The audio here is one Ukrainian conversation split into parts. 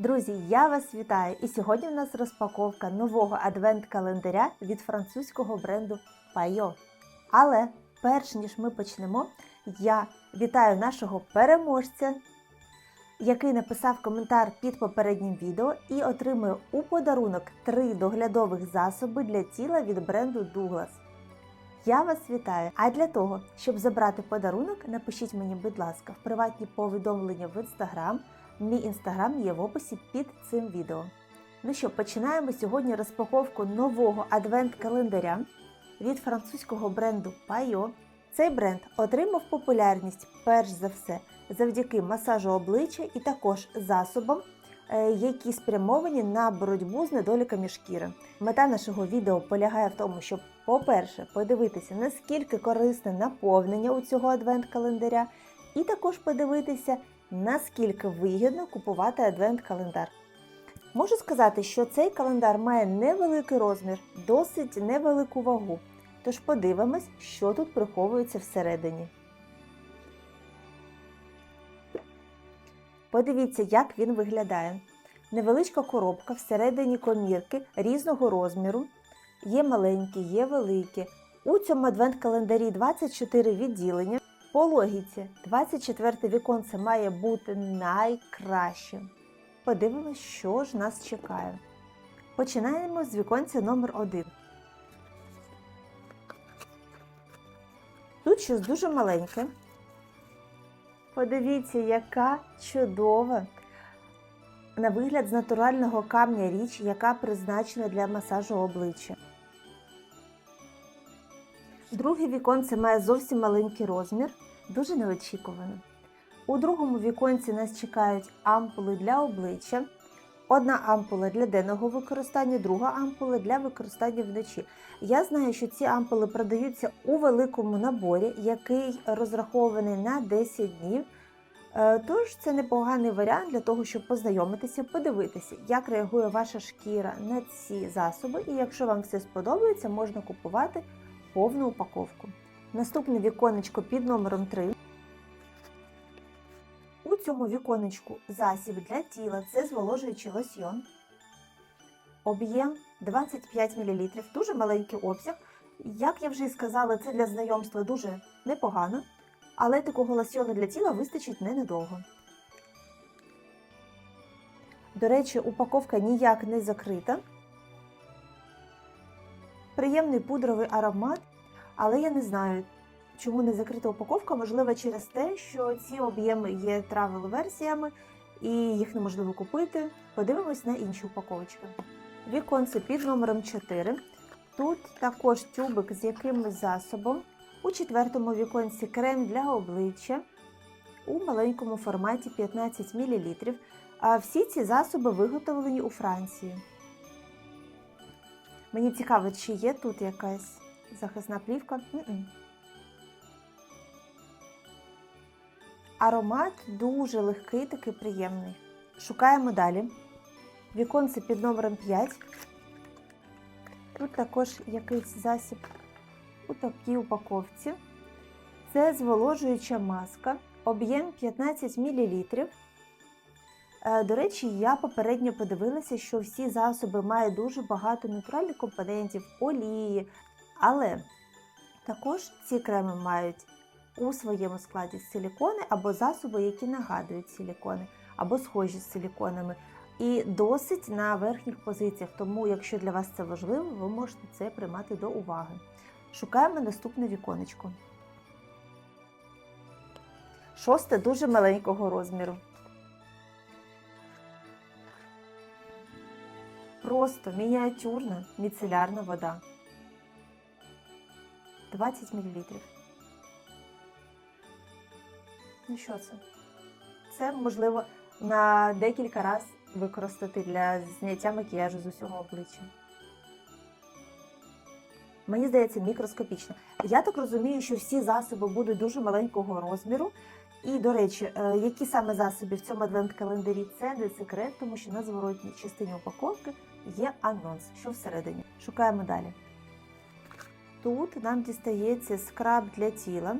Друзі, я вас вітаю! І сьогодні в нас розпаковка нового адвент-календаря від французького бренду Payot. Але перш ніж ми почнемо, я вітаю нашого переможця, який написав коментар під попереднім відео і отримує у подарунок три доглядових засоби для тіла від бренду Douglas. Я вас вітаю! А для того, щоб забрати подарунок, напишіть мені, будь ласка, в приватні повідомлення в інстаграм. Мій інстаграм є в описі під цим відео. Ну що, починаємо сьогодні розпаковку нового адвент-календаря від французького бренду Payot. Цей бренд отримав популярність перш за все завдяки масажу обличчя і також засобам, е, які спрямовані на боротьбу з недоліками шкіри. Мета нашого відео полягає в тому, щоб, по-перше, подивитися, наскільки корисне наповнення у цього адвент-календаря, і також подивитися, наскільки вигідно купувати адвент-календар. Можу сказати, що цей календар має невеликий розмір, досить невелику вагу. Тож подивимось, що тут приховується всередині. Подивіться, як він виглядає. Невеличка коробка всередині комірки різного розміру. Є маленькі, є великі. У цьому адвент-календарі 24 відділення. По логіці, 24 віконце має бути найкращим. Подивимось, що ж нас чекає. Починаємо з віконця номер 1 Тут щось дуже маленьке. Подивіться, яка чудова, на вигляд з натурального камня річ, яка призначена для масажу обличчя. Друге віконце має зовсім маленький розмір, дуже неочікувано. У другому віконці нас чекають ампули для обличчя. Одна ампула для денного використання, друга ампула для використання вночі. Я знаю, що ці ампули продаються у великому наборі, який розрахований на 10 днів. Е, Тож це непоганий варіант для того, щоб познайомитися, подивитися, як реагує ваша шкіра на ці засоби. І якщо вам все сподобається, можна купувати повну упаковку. Наступне віконечко під номером 3. У цьому віконечку засіб для тіла це зволожуючий лосьйон. Об'єм 25 мл, дуже маленький обсяг. Як я вже і сказала, це для знайомства дуже непогано, але такого лосьйону для тіла вистачить не недовго. До речі, упаковка ніяк не закрита. Приємний пудровий аромат, але я не знаю, чому не закрита упаковка, можливо, через те, що ці об'єми є травел-версіями і їх неможливо купити. Подивимось на інші упаковочки. Віконце під номером 4. Тут також тюбик з якимось засобом. У четвертому віконці крем для обличчя у маленькому форматі 15 мл. А всі ці засоби виготовлені у Франції. Мені цікаво, чи є тут якась захисна плівка. М-м. Аромат дуже легкий, такий приємний. Шукаємо далі. Віконце під номером 5. Тут також якийсь засіб у такій упаковці. Це зволожуюча маска, об'єм 15 мл. Е, До речі, я попередньо подивилася, що всі засоби мають дуже багато натуральних компонентів, олії, але також ці креми мають у своєму складі силікони або засоби, які нагадують силікони, або схожі з силіконами. І досить на верхніх позиціях. Тому, якщо для вас це важливо, ви можете це приймати до уваги. Шукаємо наступне віконечко. Шосте дуже маленького розміру. Просто мініатюрна міцелярна вода. 20 мл. Ну що це? Це можливо на декілька разів використати для зняття макіяжу з усього обличчя. Мені здається, мікроскопічно. Я так розумію, що всі засоби будуть дуже маленького розміру. І, до речі, е, які саме засоби в цьому адвент-календарі, це не секрет, тому що на зворотній частині упаковки є анонс, що всередині. Шукаємо далі. Тут нам дістається скраб для тіла,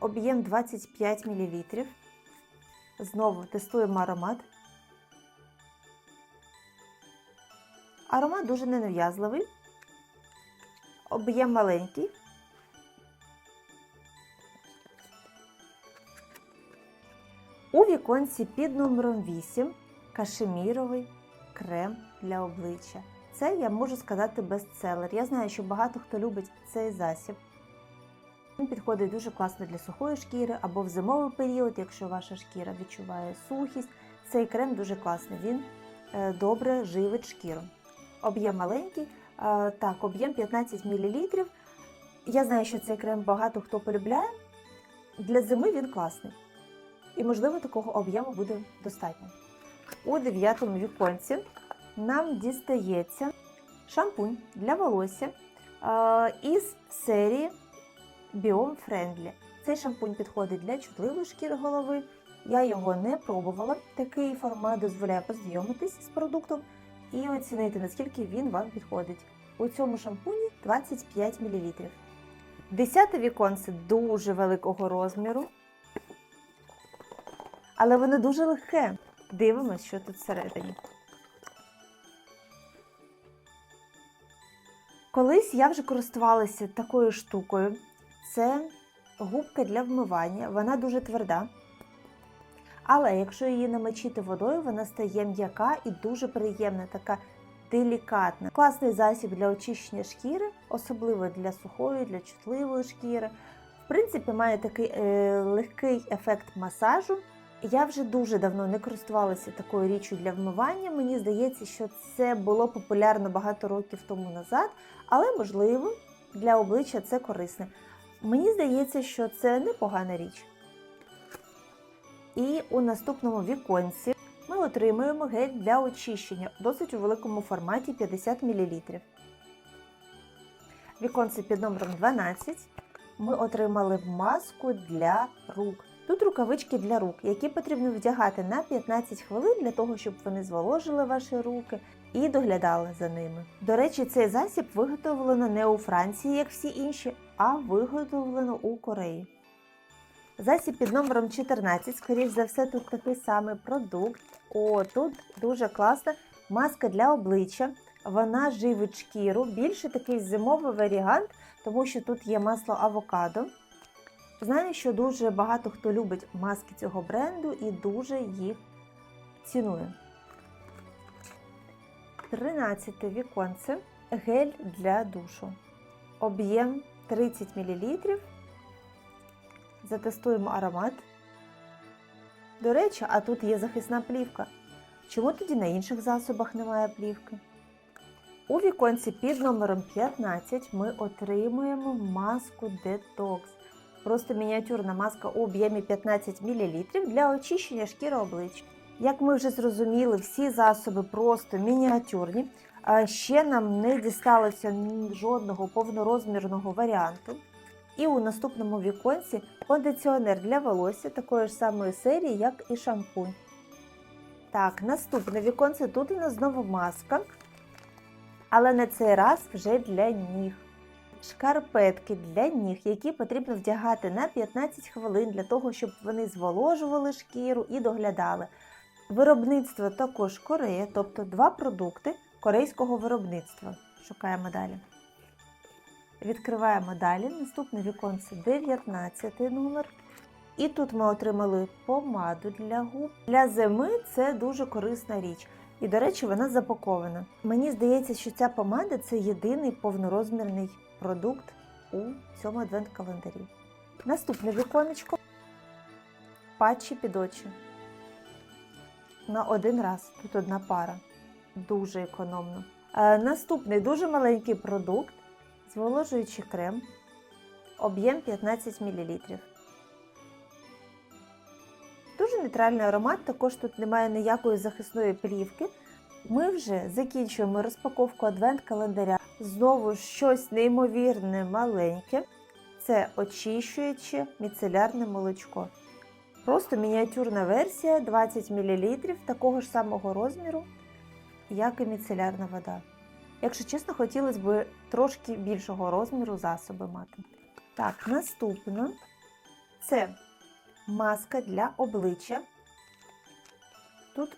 об'єм 25 мл. Знову тестуємо аромат. Аромат дуже ненав'язливий, об'єм маленький. У віконці під номером 8 кашеміровий крем для обличчя. Це я можу сказати бестселер. Я знаю, що багато хто любить цей засіб. Він підходить дуже класно для сухої шкіри або в зимовий період, якщо ваша шкіра відчуває сухість. Цей крем дуже класний, він е, добре живить шкіру. Об'єм маленький, е, так, об'єм 15 мл. Я знаю, що цей крем багато хто полюбляє. Для зими він класний. І, можливо, такого об'єму буде достатньо. У дев'ятому віконці нам дістається шампунь для волосся із серії Biome Friendly. Цей шампунь підходить для чутливої шкіри голови. Я його не пробувала. Такий формат дозволяє познайомитись з продуктом і оцінити, наскільки він вам підходить. У цьому шампуні 25 мл. Десяте віконце дуже великого розміру, але воно дуже легке. Дивимось, що тут всередині. Колись я вже користувалася такою штукою. Це губка для вмивання, вона дуже тверда. Але якщо її намочити водою, вона стає м'яка і дуже приємна, така делікатна. Класний засіб для очищення шкіри, особливо для сухої, для чутливої шкіри. В принципі, має такий е, легкий ефект масажу. Я вже дуже давно не користувалася такою річчю для вмивання. Мені здається, що це було популярно багато років тому назад, але можливо для обличчя це корисне. Мені здається, що це непогана річ. І у наступному віконці ми отримуємо гель для очищення, досить у великому форматі 50 мл. Віконці під номером 12 ми отримали маску для рук. Тут рукавички для рук, які потрібно вдягати на 15 хвилин для того, щоб вони зволожили ваші руки і доглядали за ними. До речі, цей засіб виготовлено не у Франції, як всі інші, а виготовлено у Кореї. Засіб під номером 14, скоріш за все, тут такий самий продукт. О, тут дуже класна маска для обличчя. Вона живить шкіру, більше такий зимовий варіант, тому що тут є масло авокадо. Знаю, що дуже багато хто любить маски цього бренду і дуже їх цінує. 13 віконце гель для душу. Об'єм 30 мл. Затестуємо аромат. До речі, а тут є захисна плівка. Чому тоді на інших засобах немає плівки? У віконці під номером 15 ми отримуємо маску Detox. Просто мініатюрна маска у об'ємі 15 мл для очищення шкіри обличчя. Як ми вже зрозуміли, всі засоби просто мініатюрні. Ще нам не дісталося жодного повнорозмірного варіанту. І у наступному віконці кондиціонер для волосся такої ж самої серії, як і шампунь. Так, наступне віконце тут у нас знову маска, але на цей раз вже для ніг. Шкарпетки для ніг, які потрібно вдягати на 15 хвилин для того, щоб вони зволожували шкіру і доглядали. Виробництво також Корея, тобто два продукти корейського виробництва. Шукаємо далі. Відкриваємо далі. Наступне віконце 19 номер. І тут ми отримали помаду для губ. Для зими це дуже корисна річ. І, до речі, вона запакована. Мені здається, що ця помада це єдиний повнорозмірний продукт у цьому адвент-календарі. Наступне віконечко патчі під очі. На один раз. Тут одна пара. Дуже економно. Е, наступний дуже маленький продукт зволожуючий крем, об'єм 15 мл. Дуже нейтральний аромат, також тут немає ніякої захисної плівки. Ми вже закінчуємо розпаковку адвент-календаря. Знову щось неймовірне маленьке. Це очищуюче міцелярне молочко. Просто мініатюрна версія 20 мл такого ж самого розміру, як і міцелярна вода. Якщо чесно, хотілося б трошки більшого розміру засоби мати. Так, наступно це маска для обличчя. Тут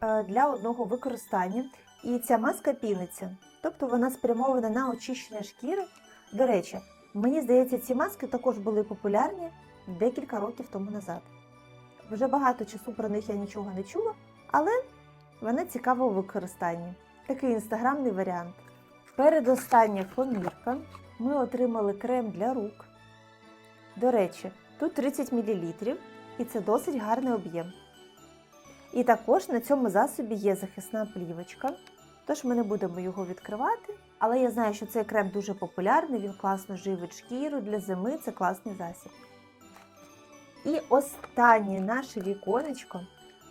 е, для одного використання. і ця маска піниться. Тобто вона спрямована на очищення шкіри. До речі, мені здається, ці маски також були популярні декілька років тому назад. Вже багато часу про них я нічого не чула, але вона цікава у використанні. Такий інстаграмний варіант. Передостання комірка. Ми отримали крем для рук. До речі, тут 30 мл, і це досить гарний об'єм. І також на цьому засобі є захисна плівочка, тож ми не будемо його відкривати. Але я знаю, що цей крем дуже популярний, він класно живить шкіру для зими, це класний засіб. І останнє наше віконечко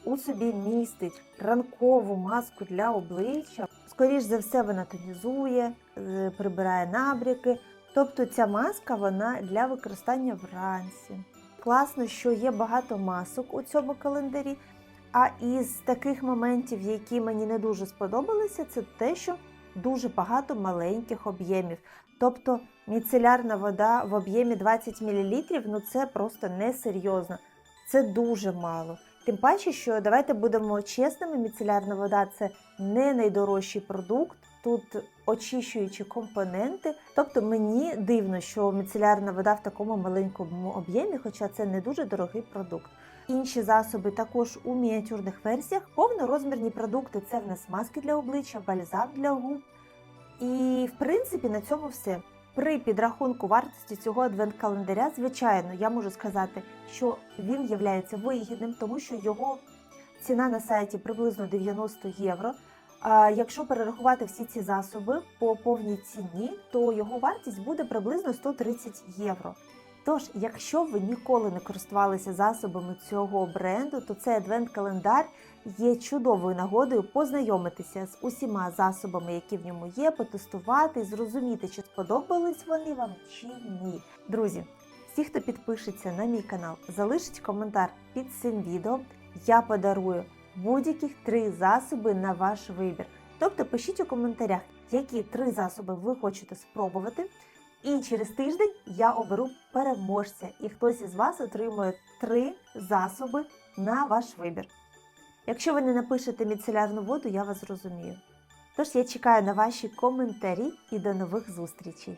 у собі містить ранкову маску для обличчя. Скоріш за все, вона тонізує, е, прибирає набряки. Тобто ця маска вона для використання вранці. Класно, що є багато масок у цьому календарі. А із таких моментів, які мені не дуже сподобалися, це те, що дуже багато маленьких об'ємів. Тобто міцелярна вода в об'ємі 20 мл, ну це просто несерйозно. Це дуже мало. Тим паче, що давайте будемо чесними, міцелярна вода це не найдорожчий продукт, тут очищуючі компоненти. Тобто мені дивно, що міцелярна вода в такому маленькому об'ємі, хоча це не дуже дорогий продукт. Інші засоби також у мініатюрних версіях. Повнорозмірні продукти це в нас маски для обличчя, бальзам для губ. І в принципі на цьому все. При підрахунку вартості цього адвент-календаря, звичайно, я можу сказати, що він є вигідним, тому що його ціна на сайті приблизно 90 євро. Якщо перерахувати всі ці засоби по повній ціні, то його вартість буде приблизно 130 євро. Тож, якщо ви ніколи не користувалися засобами цього бренду, то цей адвент-календар є чудовою нагодою познайомитися з усіма засобами, які в ньому є, потестувати, зрозуміти, чи сподобались вони вам чи ні. Друзі, всі, хто підпишеться на мій канал, залишить коментар під цим відео. Я подарую будь-яких три засоби на ваш вибір. Тобто пишіть у коментарях, які три засоби ви хочете спробувати. І через тиждень я оберу переможця, і хтось із вас отримує три засоби на ваш вибір. Якщо ви не напишете міцелярну воду, я вас зрозумію. Тож я чекаю на ваші коментарі і до нових зустрічей!